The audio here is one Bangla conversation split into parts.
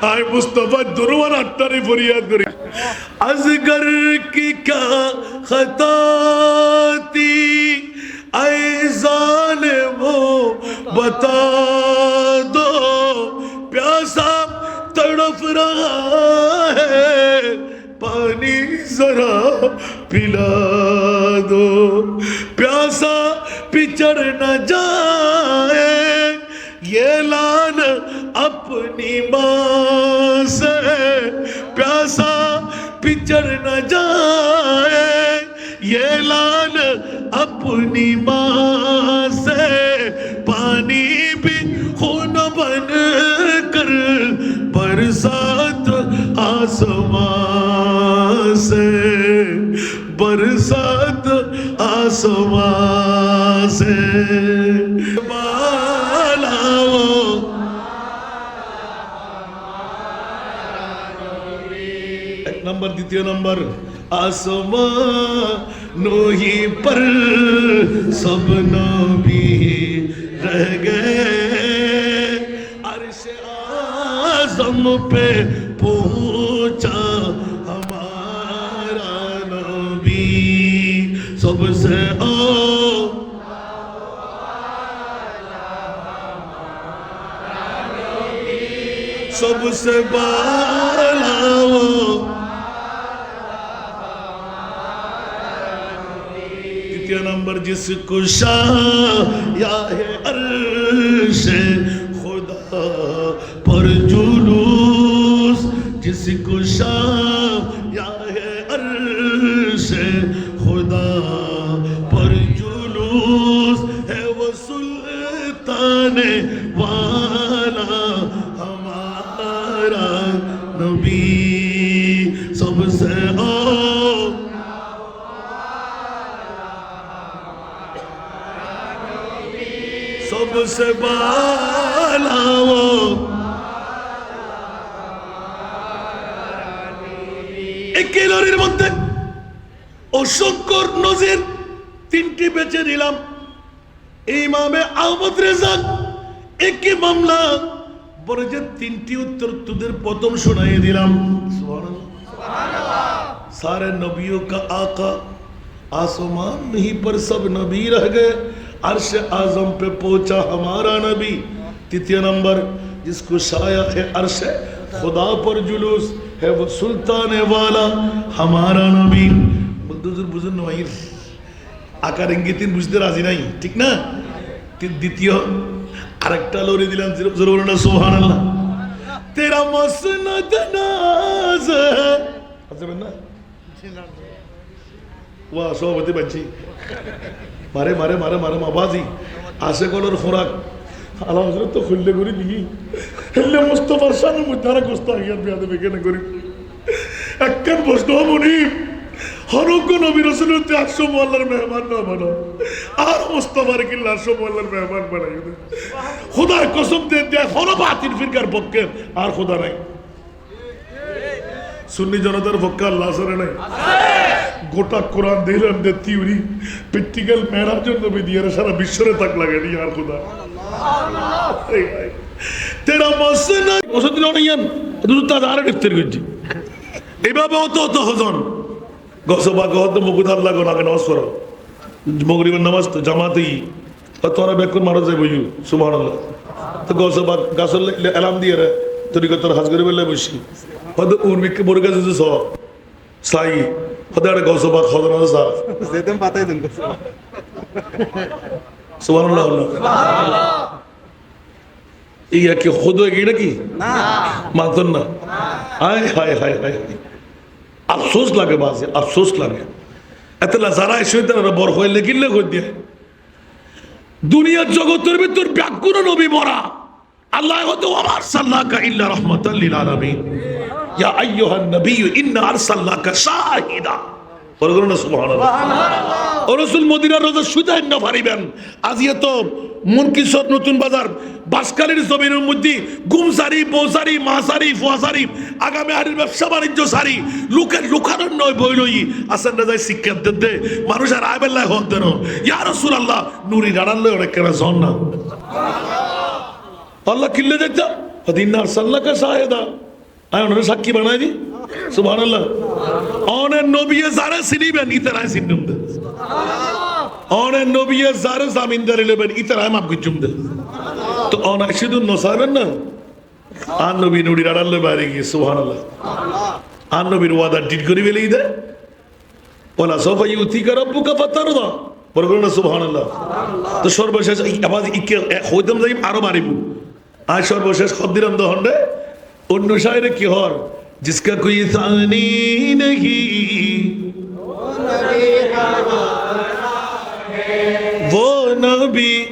آئے مصطفیٰ دروان اٹھاری فریاد کری۔ ازگر کی کیا خطا تھی؟ اے ظالمو بتا دو۔ پیاسا تڑف رہا ہے، پانی ذرا پلا دو۔ پیاسا پچڑ نہ جائے ये लाल अपनी माँ से प्यासा पिचड़ न जाए ये लाल अपनी माँ से पानी भी खून बन कर बरसात आसमां से बरसात आसमां से نمبر دیتیو نمبر নাম্বার ہی پر سب نبی رہ گئے۔ عرش آزم پہ پہنچا ہمارا نبی۔ سب سے آ، سب سے بالا وہ جس کشا یا ہے عرش خدا پر جلوس۔ جس کشا یا ہے عرش خدا پر جلوس ہے۔ وہ سلطان والا ہمارا نبی۔ سب سے آ सबसे बालाओ এই ক্যালোরির মধ্যে অসংখ্য নজির তিনটি বেছে নিলাম ইমামে আহমদ রেজাক একই মামলা বলে যে তিনটি উত্তর তোদের প্রথম শোনাইয়ে দিলাম सारे नबियों का आका आसमान नहीं पर सब नबी रह गए अर्श आजम पे पहुंचा हमारा नबी तृतीय नंबर जिसको शाया है अर्श खुदा पर जुलूस है वो सुल्तान वाला हमारा नबी বুদ্ধুজুর বুঝুন নয় আকার ইঙ্গিতিন বুঝতে রাজি নাই ঠিক না তি- দ্বিতীয় আরেকটা লড়ে দিলাম জোর বলো না সোহান আল্লাহ তেরা মসনদ নাজ আছে না ওয়া সভাপতি বাচ্চি মারে মারে মারে মারে মাবাজি আসে কলর খোরাক আলা হজরত তো খুললে করে দিই হেললে মুস্তফার সামনে আর গোস্ত আগিয়ার বিয়াদে বেকেনে করি? একখান প্রশ্ন মনি হরজ্ঞ নবী রসুলের একশো মোল্লার মেহমান না বানো আর মুস্তফার কিল্লা একশো মোল্লার মেহমান বানাই খোদার কসম দিয়ে দেয় হলো বাতিল ফিরকার পক্ষে, আর খোদা নাই। সুন্নি জনতার পক্ষে আল্লাহ আসরে নাই? গোটা কোরআন দিলাম যে থিওরি প্র্যাকটিক্যাল মেরার জন্য দিয়ে সারা বিশ্বরে তাক লাগে নি আর খোদা। তেরা মসনা ওষুধ দিল নাইয়ান দুধ তাজা আরে ডিফতের করছি এইভাবে অত অত হজন। গসবা গহত মুকুদ আল্লাহ গো লাগে নমস্কার মগরিবের নামাজ তো জামাতেই। তোরা বেকুন মারা যায় বুঝু সুমান তো গসবা গাছর এলাম দিয়ে রে তরি তোর হাজ করে বেলে বসি হয়তো সাই গসবা খদন আছে সাফ যেতাম পাতাই দেন। সুমান আল্লাহ এই কি খোদ হয়ে গিয়ে নাকি? না। মানতেন না। হায় হায় হায় হায়। আফসোস লাগে বাজে আফসোস লাগে। এতলা যারা এসে তারা বড় হয়ে লেখিলে কই দিয়ে? দুনিয়ার জগতের ভিতর ব্যাকুণ নবী মরা। আল্লাহ হতো আমার সাল্লাহ ইল্লা রহমতাল্লিল আলামিন। ইয়া আইয়ুহান নবিয়্যু ইন্না আরসালনাকা শাহিদা। বলে করুন না সুবহানাল্লাহ? ও রসুল মদিনার রোজা সুজাইন না পারিবেন আজিয়ে তো মুনকিসর নতুন বাজার। বাসকালের জমিনের মধ্যে গুমসারি বৌসারি মাসারি ফুয়াসারি আগামী হাড়ির ব্যবসা বাণিজ্য সারি লোকের লোকারণ নয় বই লই। আসেন না শিক্ষা দে মানুষ আর আয় বেল্লায় হন দেন ইয়া রসুল আল্লাহ নুরি দাঁড়ালে অনেক কেনা জন না। আল্লাহ কিল্লে হদিনার সাল্লাকা সাহেদা আয় ওনারে সাক্ষী বানাই দি সুবহানাল্লাহ অনেক নবিয়ে যারা চিনিবেন ইতারাই চিনুম দে অনেক নবিয়ে যারা জামিনদারি লেবেন ইতারাই মাপ গুজুম দে তো অনেক শুধু নসাবেন না আর নবী নুড়ির আড়ালে বাইরে গিয়ে সুবহানাল্লাহ আর নবীর ওয়াদা ডিট করে বেলেই দে ওলা সফা ইউতিকা রব্বুকা ফাতারদা বড় করুন না সুবহানাল্লাহ তো সর্বশেষ আবার হইতাম যাই আরও মারিব আর সর্বশেষ খদ্দিরাম ان نشاعر کی اور، جس کا کوئی ثانی نہیں۔ وہ نبی۔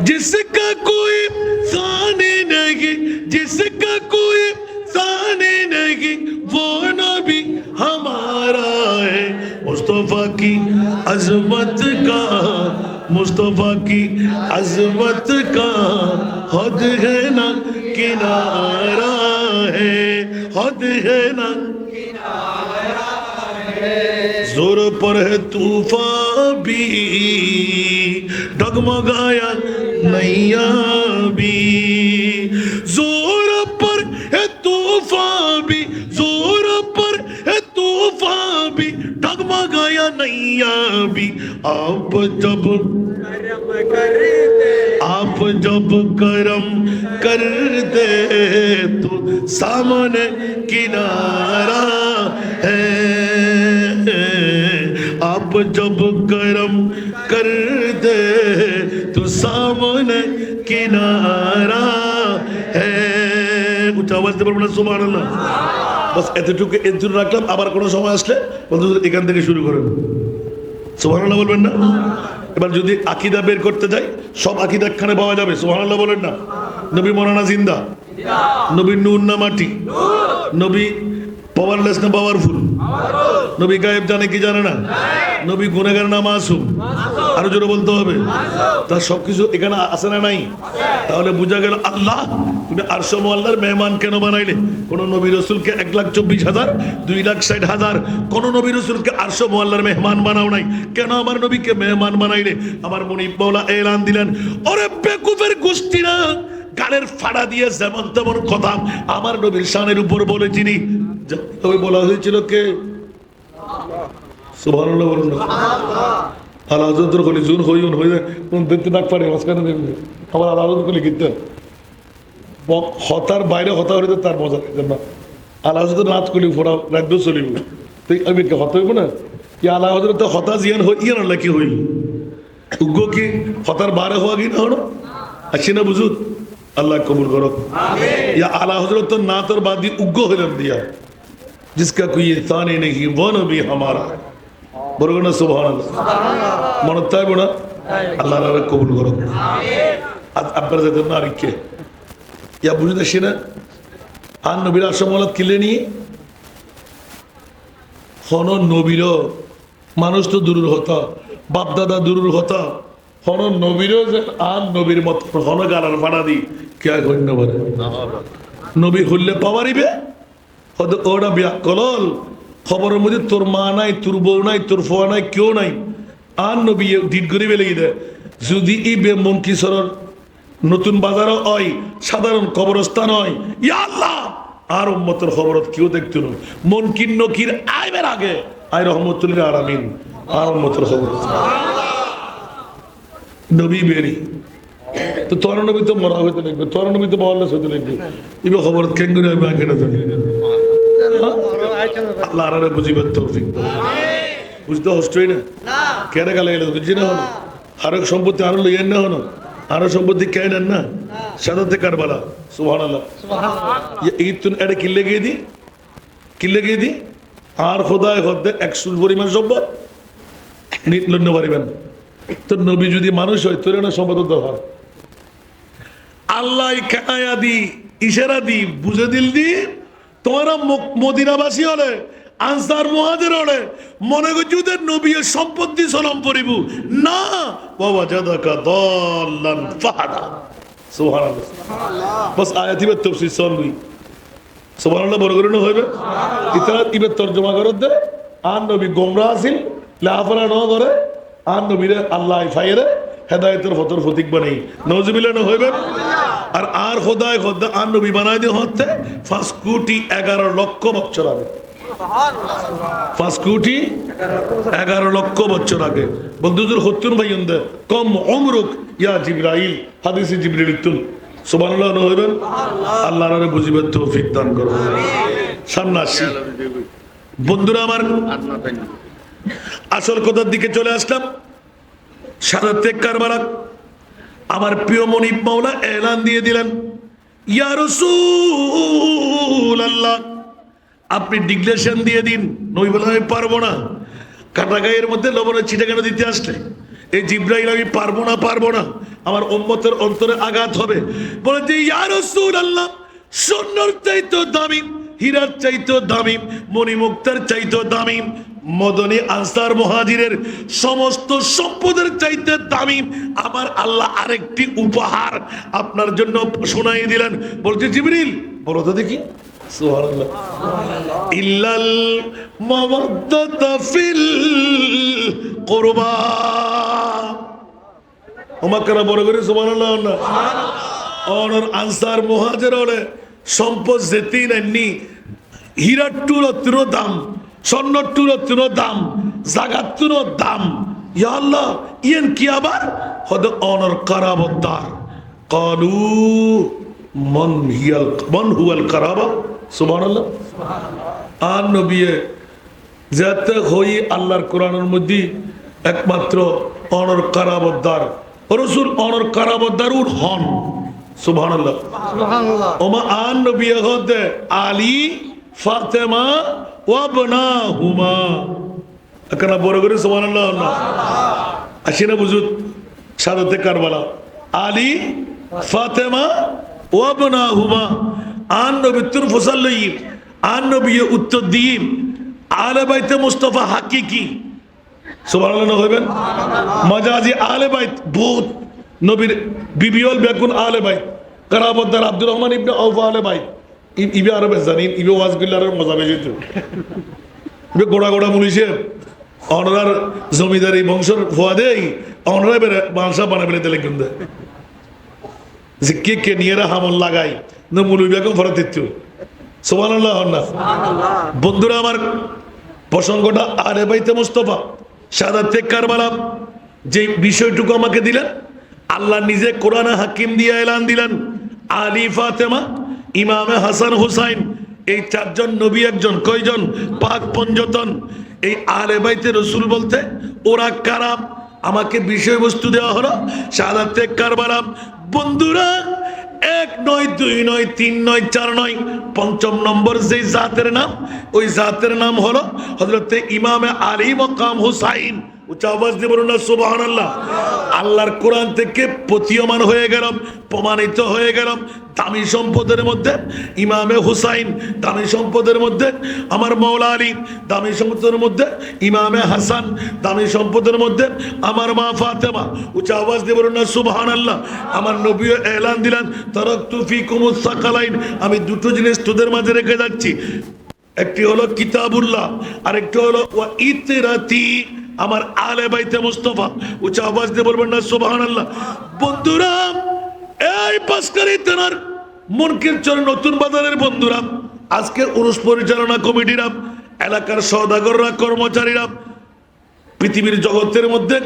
جس کا کوئی ثانی نہیں، جس کا کوئی ثانی نہیں۔ وہ نبی ہمارا ہے۔ مصطفیٰ کی عظمت کا، مصطفیٰ کی عظمت کا حد ہے نا کنارہ ہے، حد ہے نا زور پر ہے طوفان بھی، ڈگمگایا نیا بھی۔ زور پر ہے طوفان بھی، زور پر ہے طوفان بھی، ڈگمگایا نیا بھی۔ آپ جب کرم کرے आप जब करम कर दे तो सामने किनारा है आप जब करम कर दे तो सामने किनारा है উচ্চ আওয়াজ দিতে পারবো না সুমান বাস এতটুকু এতটুকু রাখলাম আবার কোনো সময় আসলে বন্ধু এখান থেকে শুরু করেন সুবহানাল্লাহ বলবেন না এবার যদি আকিদা বের করতে যাই সব আকিদা এখানে পাওয়া যাবে সোহানাল্লাহ বলেন না। নবী মরানা জিন্দা নবী নুন্না না মাটি নবী পাওয়ারলেস না পাওয়ারফুল নবী গায়েব জানে কি জানে না নবী গুনেগার না মাসুম আরও জোরে বলতে হবে তার সবকিছু এখানে আসে না নাই তাহলে বোঝা গেল আল্লাহ তুমি আরশো আল্লাহর মেহমান কেন বানাইলে কোন নবী রসুলকে এক লাখ চব্বিশ হাজার দুই লাখ ষাট হাজার কোন নবী রসুলকে আরশো আল্লাহর মেহমান বানাও নাই কেন আমার নবীকে মেহমান বানাইলে আমার মনিব মৌলা এলান দিলেন ওরে বেকুফের গোষ্ঠীরা গানের ফাড়া দিয়ে যেমন তেমন কথা আমার নবীর শানের উপর বলে চিনি বলা হয়েছিল কে? সুবহানাল্লাহ বলুন না। আল্লাহ হজরত কলি জুন হইউন হই কোন দেখতে ডাক পারে মাঝখানে দেখবে আবার আল্লাহ হজরত কলি কীর্তন হতার বাইরে হতা হইতে তার মজা লাগবে না? আল্লাহ হজরত নাচ কলি ফোড়া রাজ্য চলিব। তুই আমি কি হতা হইব না? কি আল্লাহ হজরত হতা জিয়ান হই ইয়ান আল্লাহ কি হইল? উগ্র কি হতার বারে হওয়া কি না হলো? আসি না বুঝুত আল্লাহ কবুল করো। ইয়া আলা হজরত না তোর বাদ দিয়ে উগ্র হইলাম দিয়া। जिसका कोई ताने नहीं वो नबी हमारा বলবো না সুবহান মনে তাই না আল্লাহ রাবে কবুল করো আজ আপনার যাদের না আরিকে ইয়া বুঝতে আসি না আর নবীর আসমলত কিলে নিয়ে হন নবীর মানুষ তো দূরের হতা বাপদাদা দূরের হতা হন নবীর যে আর নবীর মত হন গালার ফাড়া দি কে গণ্য বলে নবী হইলে পাওয়ারিবে হয়তো ওটা বিয়া কলল। খবরের মধ্যে তোর মা নাই, তোর বউ নাই, তোর ফোয়া নাই, কেউ নাই। আর নবী ডিট করে বেলে দেয় যদি ই বে মন কিশোরের নতুন বাজার হয়, সাধারণ কবরস্থান হয়, ইয়া আল্লাহ! আর উম্মতের খবরত কেউ দেখতো না। মন কিন নকির আইবের আগে। আই রহমতুল্লাহ আলামিন। আর উম্মতের খবর নবী বেরি। তো তোর নবী তো মরা হইতে লাগবে, তোর নবী তো বহাল্লাস হইতে লাগবে। ইবে খবর কেঙ্গুরি আমি আগে না আল্লাহ আরে তৌফিক বুঝতে হস্টই না? কেন গালে গেলে বুঝছি না হনো আরও সম্পত্তি আরও লইয়েন না হনো আরও সম্পত্তি কে নেন না? সাদাতে কারবালা। সুবহান আল্লাহ তুন এটা কিল্লে গিয়ে দি? কিল্লে গিয়ে দি? আর খোদায় হদ্দে একশো পরিমাণ সম্পদ? পারিবেন। নবী যদি মানুষ হয় তোর না সম্পদ হয়। আল্লাহ কায়া দি ইশারা দি বুঝে দিল দি তোমরা মদিনাবাসী হলে আনসার মহাজের হলে মনে করছি ওদের নবী সম্পত্তি সলাম পরিব? না। বাবা জাদাকা দল্লান ফাহাদা। সুবহানাল্লাহ। বাস আয়াতিবে তফসির সলবি সুবহানাল্লাহ বড় করে হইবে? ইতারা ইবে তর্জমা করত দে। আর নবী গোমরা লাফারা ন করে আর নবীরে আল্লাহ ফাইরে হেদায়তের ফতর ফতিক বানাই নজবিলে ন হইবে? আর আর খোদায় খোদা, আর নবী বানাই দিয়ে হতে পাঁচ কোটি এগারো লক্ষ বছর আগে। পাঁচ কোটি এগারো লক্ষ বছর আগে। বন্ধুদের হত্যুন কম অমরুক ইয়া হাদিসে আল্লাহ রে বুঝিবেন তৌফিক দান করো। সামনে বন্ধুরা আমার, আসল কথার দিকে চলে আসলাম। সাদাতে কারবারা আমার প্রিয় মনিব মাওলা এলান দিয়ে দিলেন, ইয়া রাসূল আল্লাহ আপনি ডিক্লেশন দিয়ে দিন, নই বলে আমি পারব না। কাটা গায়ের মধ্যে লবণের ছিটে কেন দিতে আসলে? এই জিব্রাইল আমি পারব না পারব না। আমার উম্মতের অন্তরে আঘাত হবে। বলে যে, ইয়া রাসূল আল্লাহ সোনার চাইতো দামি, হীরার চাইতো দামি, মণিমুক্তার চাইতো দামি মদনী আনসার মহাজিরের সমস্ত সম্পদের চাইতে দামি। আমার আল্লাহ আরেকটি উপহার আপনার জন্য শোনাই দিলেন। বলছে, জিবরিল, বলো তো দেখি। কুরবা। ওমাকারা বড় করে সম্পদ যেতেই নেননি হীরার টুরো দাম। দাম টুরো দাম। আল্লাহ ইয়েন কি আবার? হদ অনর কারাবদ্দার। কালু মন হিয়াল মন হুয়াল কারাবা? সুবহানাল্লাহ। আর নবিয়ে যাতে হই আল্লাহর কোরআনের মধ্যে একমাত্র অনর কারাবদ্দার। রসুল অনর কারাবদ্দার উর হন। সুবহানাল্লাহ। ওমা আন নবী হতে আলী ফাতেমা ওয়াবনা হুমা এখানে বড় করে সুবহানাল্লাহ না আসি না বুঝুত সাদাতে কারবালা আলী ফাতেমা ওয়াবনা হুমা আন নবী তুর ফসল লইম আন নবী উত্তর দিম আলে বাইতে মুস্তফা হাকিকি হইবেন বহুত নবীর বিবিয়ল বেকুন আলে কারাবদ্দার আব্দুর রহমান ইবনে আউফ আলে বাইত ইবে আরও বেশ জানিন ইবে ওয়াজ গুল্লার মজা বেশি তো ইবে গোড়া গোড়া মুলিশে অনরার জমিদারি বংশর ফোয়া দেই অনরা বেড়ে মাংসা বানা বেলে দিলে কিন্তু। যে কে কে নিয়ে হামল লাগাই না মুলুই বেগম ফরা দিত। সুবহানাল্লাহ না? বন্ধুরা আমার প্রসঙ্গটা আরে বাইতে মুস্তফা। সাদাতে কারবালা যে বিষয়টুকু আমাকে দিলেন আল্লাহ নিজে কোরআনে হাকিম দিয়ে এলান দিলেন। আলী ফাতেমা ইমামে হাসান হুসাইন, এই চারজন নবী একজন, কয়জন? পাক পঞ্জতন এই আলে বাইতে রসুল বলতে, ওরা কারাম আমাকে বিষয়বস্তু দেওয়া হলো সাদাতে কারবালা বন্ধুরা, এক নয়, দুই নয়, তিন নয়, চার নয়, পঞ্চম নম্বর যে জাতের নাম, ওই জাতের নাম হলো হজরতে ইমামে আলী মকাম হুসাইন। না আল্লাহ কোরআন থেকে প্রতীয়মান হয়ে প্রমাণিত হয়ে সম্পদের মধ্যে, ইমামে হুসাইন সম্পদের মধ্যে, আমার মৌলা আলী, দামি সম্পদের মধ্যে, ইমামে হাসান, দামি সম্পদের মধ্যে, আমার মা ফাতেমা। উচ্চ আওয়াজ দিয়ে বলুন না সুবহান আল্লাহ আমার নবী এলান দিলেন তরক তুফি কুমুদ আমি দুটো জিনিস তোদের মাঝে রেখে যাচ্ছি। একটি হলো কিতাবুল্লাহ আর একটি হলো ইতরাতি আমার আলে বাইতে মুস্তফা উচ্চ আওয়াজ দিয়ে বলবেন না সোবাহান আল্লাহ বন্ধুরা, এই পাশকারি তেনার মনকের চরে নতুন বাজারের বন্ধুরা আজকে উরুষ পরিচালনা কমিটিরা এলাকার সৌদাগররা, কর্মচারীরা, পৃথিবীর জগতের মধ্যে,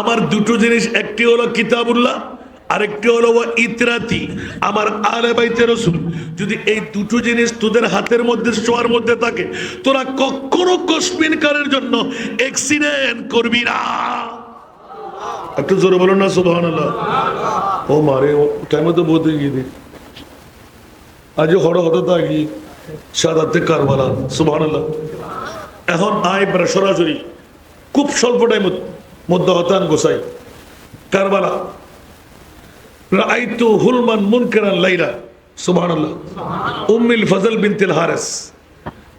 আমার দুটো জিনিস, একটি হলো কিতাবুল্লাহ আরেকটি হলো ইতরাতি, আমার আলে বাইতে রসুল। যদি এই দুটো জিনিস তোদের হাতের মধ্যে, শোয়ার মধ্যে থাকে, তোরা কখনো কসমিন কারের জন্য অ্যাক্সিডেন্ট করবি না। একটু জোরে বলুন না সুবহান ও মারে টাইমে তো বহুত গিয়ে আজ হড় হতে থাকি সাদাতে কারবালা সুবহান এখন আয় সরাসরি, খুব স্বল্প টাইম মধ্যে হতান গোসাই। কারবালা রাইতু হুলমান মুনকারান লাইলা। সুবহানাল্লাহ। উম্মিল ফজল বিনতিল হারেস।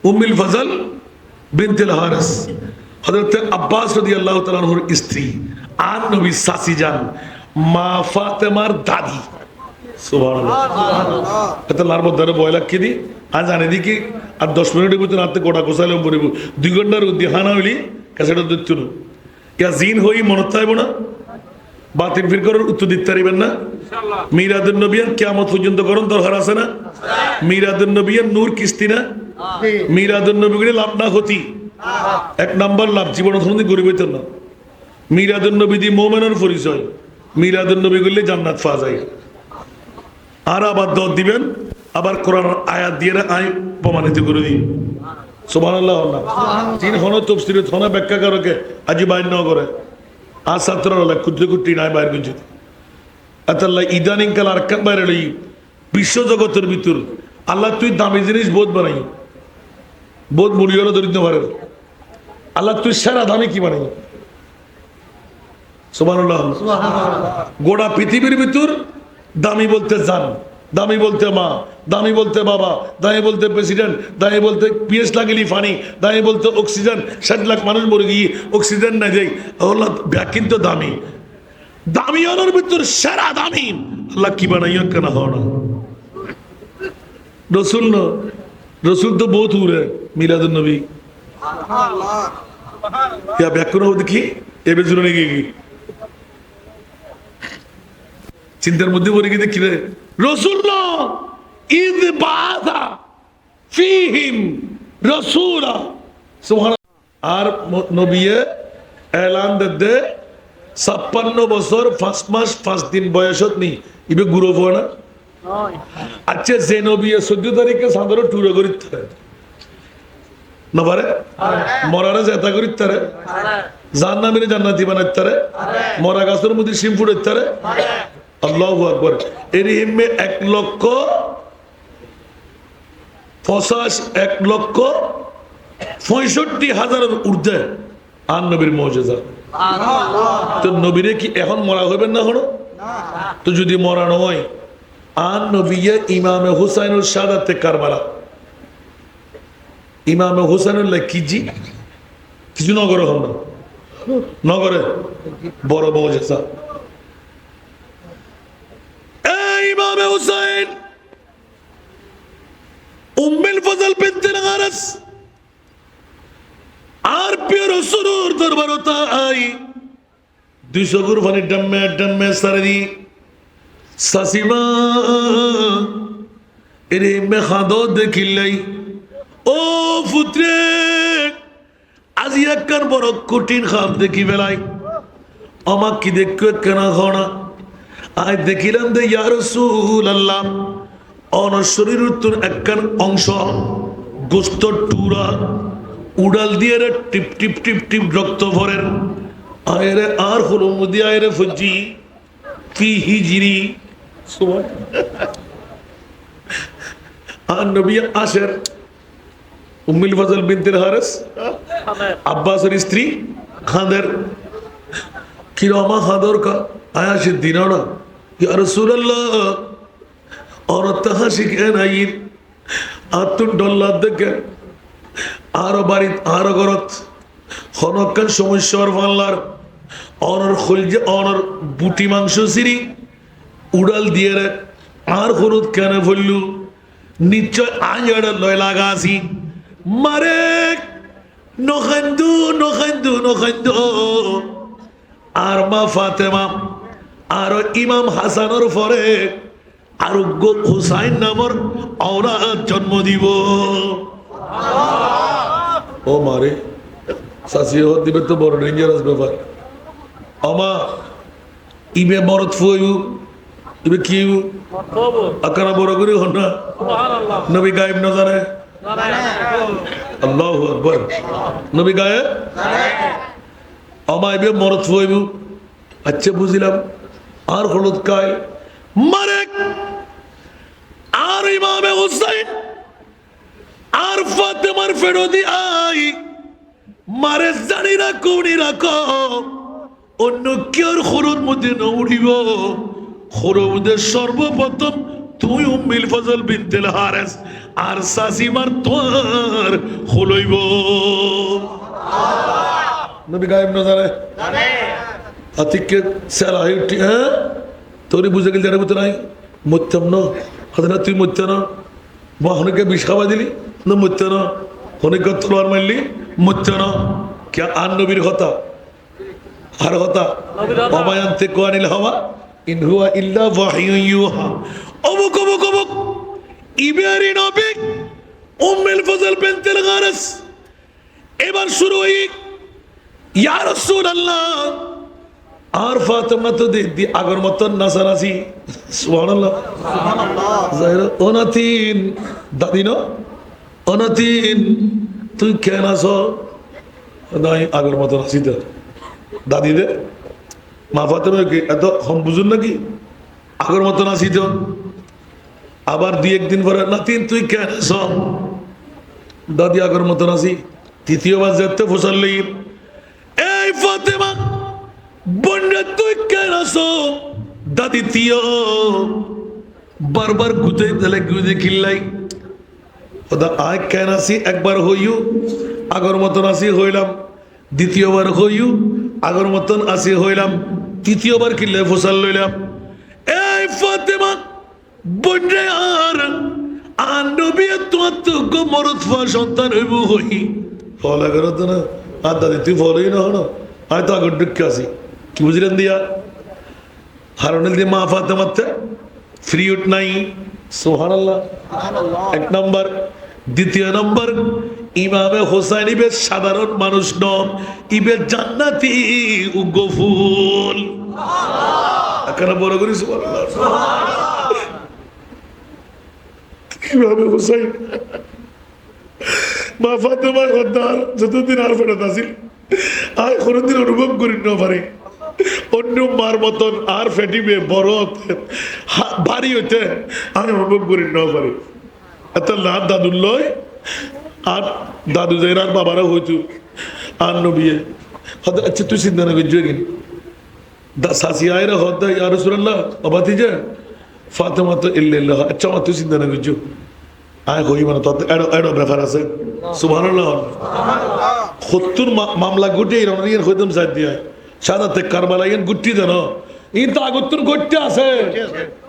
উম্মিল ফজল বিনতিল হারেস। হযরত আব্বাস রাদিয়াল্লাহু তাআলা আনহুর স্ত্রী আর নবী সাসি যান মা ফাতেমার দাদি। সুবহানাল্লাহ। এত লার মধ্যে বয় লাগ দি আজ আনে দিকে আর দশ মিনিটের ভিতরে হাতে গোটা গোসাইলে পড়িব দুই ঘণ্টার উদ্দি হানা হইলি ইয়া জিন হই মনত চাইব না? বাতিল ফির করার উত্তর দিতে পারিবেন না? মিরাদুল নবিয়ান কেমন পর্যন্ত করুন দরকার আছে না? মিরাদুল নবিয়ান নূর কিস্তি না? মিরাদুল নবী লাভ না ক্ষতি? এক নাম্বার লাভ জীবন কোনোদিন গরিব হইত না। মিরাদুল নবী দি মোমেনের পরিচয়। মিরাদুল নবী গুলি জান্নাত পাওয়া যায়। আর আবার দর দিবেন আবার কোরআন আয়াত দিয়ে আই প্রমাণিত করে দিই সুবহানাল্লাহ আল্লাহ। তিন হন তফসির হন ব্যাখ্যা করকে আজি বাইর ন করে। আর ছাত্ররা কুদ্রে কুটি নাই বাইর গুঞ্জি আতাল্লাহ ইদানিং কাল আর কান বাইরে লই বিশ্ব জগতের ভিতর আল্লাহ তুই দামি জিনিস বোধ বানাই বোধ মূল্য দরিদ্র পারে আল্লাহ তুই সেরা দামি কি বানাই সুবহানাল্লাহ গোটা পৃথিবীর ভিতর দামি বলতে যান দামি বলতে মা, দামি বলতে বাবা, দামি বলতে প্রেসিডেন্ট দামি বলতে পিএস লাগিলি ফানি দামি বলতে অক্সিজেন ষাট লাখ মানুষ মরে গিয়ে অক্সিজেন না যাই আল্লাহ ব্যাগ কিন্তু দামি। দামি আনার ভিতর সেরা দামি। আল্লাহ কি বানাইয়া কেন হওয়া না, রসুল রসুল তো বহুত উড়ে মিলাদুল নবী। ইয়া ব্যাকুণ দেখি এবে জুড়ে গিয়ে গিয়ে চিন্তার মধ্যে পড়ে গিয়ে দেখি রে। রসুল্লাহ ঈদ বাদা ফিহিম রসুলা সুবহান আর নবিয়ে এলান দে ছাপ্পান্ন বছর মাস ফার্স্ট দিন বয়সত নি। ইবে গুরু না আচ্ছা যে নবিয়ে চোদ্দ তারিখে সাধারণ টুরে করি তারে। না পারে? মরারে জেতা করি তারে। জান্নাতি মরা গাছের মধ্যে শিম ফুড়ে তারে। আল্লাহ আকবর। এর এক লক্ষ পঁচাশ এক লক্ষ পঁয়ষট্টি হাজারের ঊর্ধ্বে আর নবীর মৌজেজা। তো নবীরে কি এখন মরা হইবেন না হলো তো যদি মরা নয় আর নবীয়ে ইমামে হুসাইনুল সাদাতে কারবালা। ইমামে হুসাইনুল্লাহ কিজি কিছু নগর হন না। নগরে বড় মৌজেজা এই ইমামে হুসাইন। উম্মিল ফজল বিনতে নাগারাস আর প্রিয় রসুলুর দরবার তাই দুইশো গুরফানি ডাম্মে ডাম্মে সারে দি। সাসিমা, এরে মে খাদো দেখিলাই ও পুত্রে আজি একখান বড় কঠিন খাপ দেখি বেলাই আমাক কি দেখো কেনা ঘনা আয় দেখিলাম দে ইয়ার রসুল আল্লাহ অন শরীর উত্তর একখান অংশ গোস্ত টুরা উড়াল দিয়ে টিপ টিপ টিপ টিপ রক্ত ভরেন আয়রে আর হলো মুদি আয়রে ফজি ফি হিজরি। আর নবী আসের উম্মিল ফজল বিনতের হারেস আব্বাসের স্ত্রী খাদের। কিরমা খাদর কা ইয়া রাসূলুল্লাহ और হাসি কেন আইন আর বাড়িত, আরও ঘরত, হনকান সমস্যার ফাল্লার অনর খলজে অনর বুটি মাংস সিরি, উড়াল দিয়ে রে, আর হলুদ কেন ফললু? নিশ্চয় আঞ্জাড় লয় লাগা আসি মারে নখান্দু নখান্দু নখান্দু আর মা ফাতেমা আর ইমাম হাসানোর পরে আরোগ্য হুসাইন নামর অওলাদ জন্ম দিব। ও মারে শাসি দিবে তো বড় ডেঞ্জারাস ব্যাপার। আমা ইবে মরত ফুয়ু, ইবে কি আকারা বড় করে হন না। নবী গায়েব না জানে? আল্লাহ আকবর। নবী গায়েব? আমা ইবে মরত ফুয়ু। আচ্ছা বুঝিলাম। আর হলুদ কায় মারে। আর ইমামে হুসাইন। আর ফাতেমার ফেরতি আই। মারে জানি না উনি রাখো। অন্য কেউর খরুর মধ্যে ন উঠিব। খরুর মধ্যে সর্বপ্রথম তুই উম্মিল ফজল বিনতেল হারেস। আর সাসিমার তোর হলইব নবী গায়েব না জানে আতিককে উঠি হ্যাঁ তোরই বুঝে গেলি এটা বুঝতে নাই মরতাম না হাতে না তুই মরতে না অনেকে বিষ খাওয়া দিলি না মরতে না অনেকে তলোয়ার মারলি মরতে না কে আর নবীর কথা আর কথা অমায়ান্তে কোয়ানিল হওয়া ইন হুয়া ইল্লা ওয়াহিয়ু ইউহা অমুক অমুক অমুক ইবেরি নবী উম্মুল ফজল বিনতুল গারাস এবার শুরু হই ইয়া রাসূলুল্লাহ আর ফাতেমা তো দি দি আগর মতন জাহির অনাতিন দাদিনো অনাতিন তুই কেন আছো নাই আগর মতন আসি তো দাদি দে। মা ফাতেমা কি? এত হম বুঝুন নাকি? আগর মতন আসি তো আবার দুই একদিন পরে, নাতিন, তুই কেন আছো দাদি আগর মতন আসি তৃতীয়বার যেতে ফসল এই ফাতেমা বন্যা তুই কেন দাদি তিয়। বারবার গুতে দিলে গুদে কিল্লাই ওদা আয় কেন আসি? একবার হইউ আগর মতন আসি হইলাম। দ্বিতীয়বার হইউ আগর মতন আসি হইলাম। তৃতীয়বার কিল্লে ফসল লইলাম। এই ফাতেমা, বন্যা আর আর নবী তোমার তো গো মরদ ফা সন্তান হইব হই। ফল আগর তো না আর দাদি, তুই ফলই না আয় তো আগর ডুক্কে আসি কি বুঝলেন দিয়া হারনের দিয়ে মা ফাতে মারতে ফ্রি উঠ নাই সোহান এক নম্বর দ্বিতীয় নম্বর ইমামে হোসাইন ইবে সাধারণ মানুষ নন ইবে জান্নাতি গফুল এখানে বড় করি ইমামে হোসাইন মা ফাতেমা গদ্দার যতদিন আর ফেরত আসিল আর কোনোদিন অনুভব করি না পারে অন্য মার মতন আর ফেটিবে বড় হতে হা- ভারী হতে আমি অনুভব করি না পারি। এত লাভ দাদুর আর দাদু আর বাবারা হইতু আর নবিয়ে। হয়তো আচ্ছা তুই চিন্তা না করছ কিন সাসি আয়রা হদ্দা ইয়া রসুল্লাহ অবাতি যে ফাতেমা তো ইল্লাল্লাহ আচ্ছা আমার তুই চিন্তা না করছ আয় কই মানে তত এডো এডো ব্যাপার আছে। সুবহানাল্লাহ। মামলা গুটি রনিয়ার হইতাম সাথ দিয়া। সাদাতে কারবালাইন গুটি দেন। ইন তো আগত্তর আছে।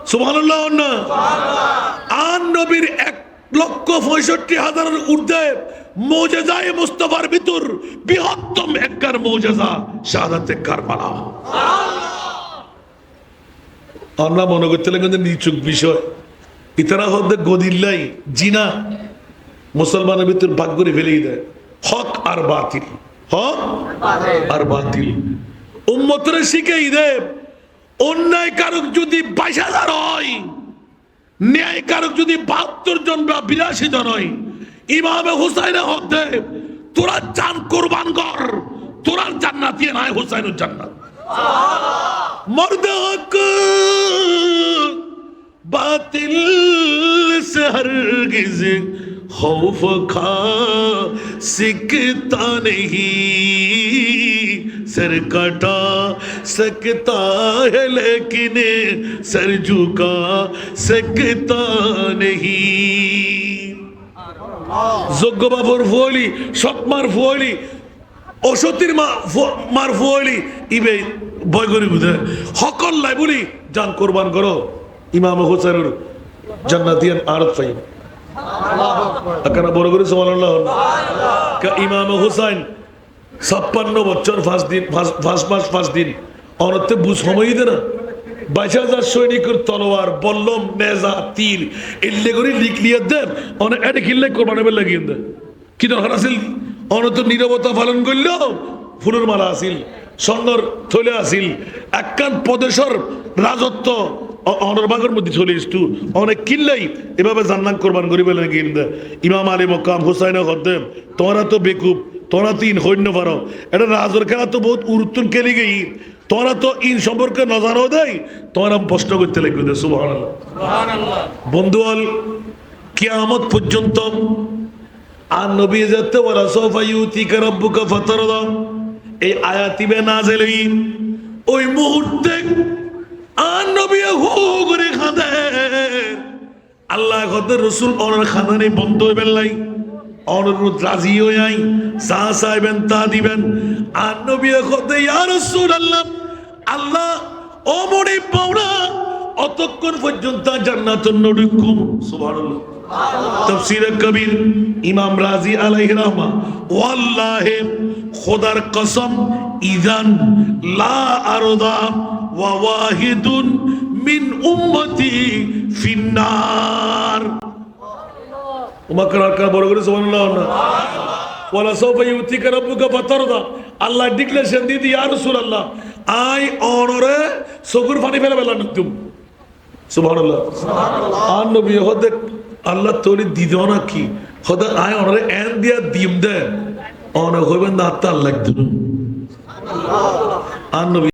সুবহানাল্লাহ না? নবীর এক লক্ষ পঁয়ষট্টি হাজারের ঊর্ধ্বে মৌজেজায় মুস্তফার ভিতর বৃহত্তম মৌজেজা কারবালা। আমরা মনে করতে লাগেন যে নিচুক বিষয়। ইতারা হতে গদিল্লাই জিনা। মুসলমানের ভিতর ভাগ করে ফেলেই দেয়। হক আর বাতিল। হক আর বাতিল। উম্মতরে শিখেই দে অন্যায় কারক যদি বাইশ হাজার হয়, ন্যায় কারক যদি বাহাত্তর জন বা বিরাশি জন হয়, ইমামে হুসাইনে হক দে তোরা চান কোরবান কর, তোরা জান্নাতি নাই হুসাইনুর জান্নাত। মর্দ হক বাতিল সে হরগিজ খৌফ খা, সিকতা নেহি। सर कटा सकता है लेकिन सर झुका सकता नहीं যোগ্য বাবুর ফুয়লি সৎমার ফুয়লি অসতির মা ফু- মার ফুয়লি ইবে ভয় করি বুঝে সকল লাই বলি যান কোরবান করো ইমাম হোসেনের জান্নাতিয়ান আরত পাই আকানা বড় করে সুবহানাল্লাহ কা ইমাম হোসেন ছাপ্পান্ন বছর পাঁচ দিন পাঁচ মাস পাঁচ দিন। অনতে বুঝ সময় দে না বাইশ হাজার সৈনিকের তলোয়ার, বল্লম নেজা তীর এল্লে করে লিখলিয়ে দেন। অনেক এটা কিনলে কোরবানি লাগিয়ে দেন। কি দরকার আছিল? অনত নিরবতা পালন করল ফুলের মালা আছিল স্বর্ণর থলে আছিল। একখান প্রদেশর রাজত্ব অনরবাগের মধ্যে চলে এসতু। অনেক কিনলেই এভাবে জান্নান কোরবান করি বলে কিনতে ইমাম আলী মকাম হুসাইন হদ্দেম তোরা তো বেকুব। তোরা তো ইন সৈন্য পারো। এটা রাজর খেলা তো বহুত উত্তর খেলি গেই। তোরা তো ইন সম্পর্কে নজারও দেয়। তোরা প্রশ্ন করতে লাগবে সুবাহ বন্ধু হল কিয়ামত পর্যন্ত আর নবী যাতে ওরা সোফা ইউতিকা রব্বুকা ফাতারদা এই আয়াতিবে নাজেল হই। ওই মুহূর্তে আর নবী হু করে কাঁদে। আল্লাহ হতে রসুল অনার খানানে বন্ধ হইবেন লাই। অনুরোধ রাজি হয়ে আই যা চাইবেন তা দিবেন। আর নবী আল্লাহ আল্লাহ ও মনে পাওনা অতক্ষণ পর্যন্ত জান্নাতুন সুবহানাল্লাহ। তফসির কবির ইমাম রাজি আলাইহি রহমা ওয়াল্লাহি খোদার কসম ইদান লা আরদা ওয়া ওয়াহিদুন মিন উম্মতি ফিন্নার। বড় করে সুবহানাল্লাহ না ওয়ালা সাউফা ইউতিকা রাব্বুকা ফাতারদা আল্লাহ declaration the the yeah Rasulullah I অনরে সগুর পানি ফেলে বেলা নতুম সুবহানাল্লাহ আর নবী হদে আল্লাহ তোরি দিদ না কি হদে আই অনরে এন দিয়া দিম দে অন হইবেন না আত্মা আল্লাহ দিন আর নবী